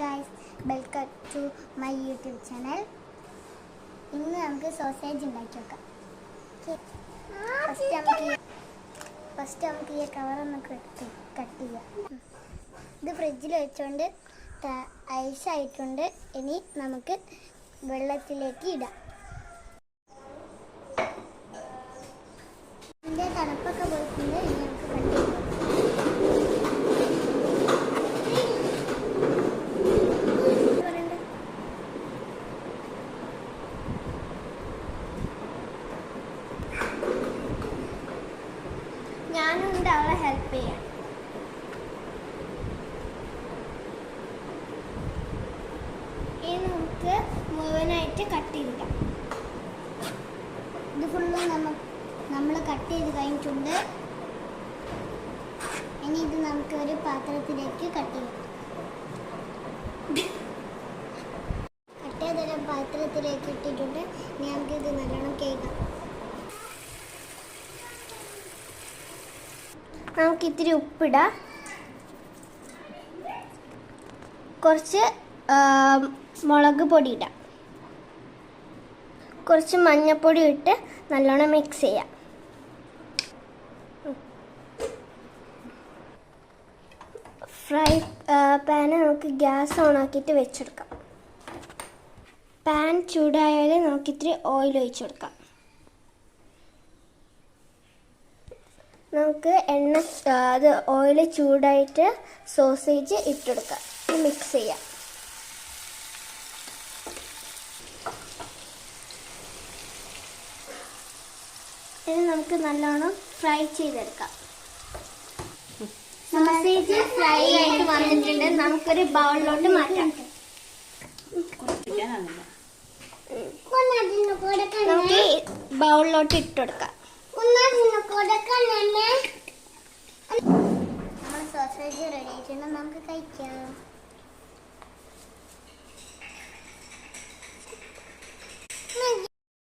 Guys welcome to my YouTube channel ഇന്ന് നമുക്ക് sausage ഉണ്ടാക്കി നോക്കാം ഫസ്റ്റ് നമുക്ക് ഫസ്റ്റ് നമുക്ക് ഈ കവറൊന്ന് കട്ട് കട്ട് ചെയ്യാം. ഇത് ഫ്രിഡ്ജിൽ വെച്ചുകൊണ്ട് ഐസായിട്ടുണ്ട് ഇനി നമുക്ക് വെള്ളത്തിലേക്ക് ഇടാം ഇതിന്റെ തണുപ്പൊക്കെ പോയിട്ടുണ്ട് ഇനി നമുക്ക് കട്ട് ചെയ്യാം പറയണ്ടേ ഞാനുണ്ട് അവളെ ഹെൽപ്പ് ചെയ്യാൻ. ഇനി നമുക്ക് മുഴുവനായിട്ട് കട്ട് ചെയ്തിടാം. ഇത് ഫുള്ള് നമ്മ നമ്മൾ കട്ട് ചെയ്ത് കഴിഞ്ഞിട്ടുണ്ട്. ഇനി ഇത് നമുക്ക് ഒരു പാത്രത്തിലേക്ക് കട്ട് ചെയ്യാം കട്ട് ചെയ്തൊരു പാത്രത്തിലേക്ക് ഇട്ടിട്ടുണ്ട്. ഇനി നമുക്കിത് നല്ലോണം കേൾക്കാം. നമുക്ക് ഇത്തിരി ഉപ്പിടാം. കുറച്ച് മുളക് പൊടി ഇടാം കുറച്ച് മഞ്ഞൾപ്പൊടി ഇട്ട് നല്ലോണം മിക്സ് ചെയ്യാം. ഫ്രൈ പാന് നമുക്ക് ഗ്യാസ് ഓൺ ആക്കിയിട്ട് വെച്ചെടുക്കാം. പാൻ ചൂടായാൽ നമുക്കിത്തിരി ഓയിൽ ഒഴിച്ചു നമുക്ക് എണ്ണ അത് ഓയിൽ ചൂടായിട്ട് സോസേജ് ഇട്ടെടുക്കാം. മിക്സ് ചെയ്യാം. ഇനി നമുക്ക് നല്ലോണം ഫ്രൈ ചെയ്തെടുക്കാം. സോസേജ് ഫ്രൈ ആയിട്ട് വന്നിട്ടുണ്ട്. നമുക്കൊരു ബൗളിലോട്ട് മാറ്റാം. നമുക്ക് ബൗളിലോട്ട് ഇട്ടുകൊടുക്കാം നമ്മൾ സോസേജ് റെഡി ആയിട്ടുണ്ട്. നമുക്ക് കഴിക്കാം.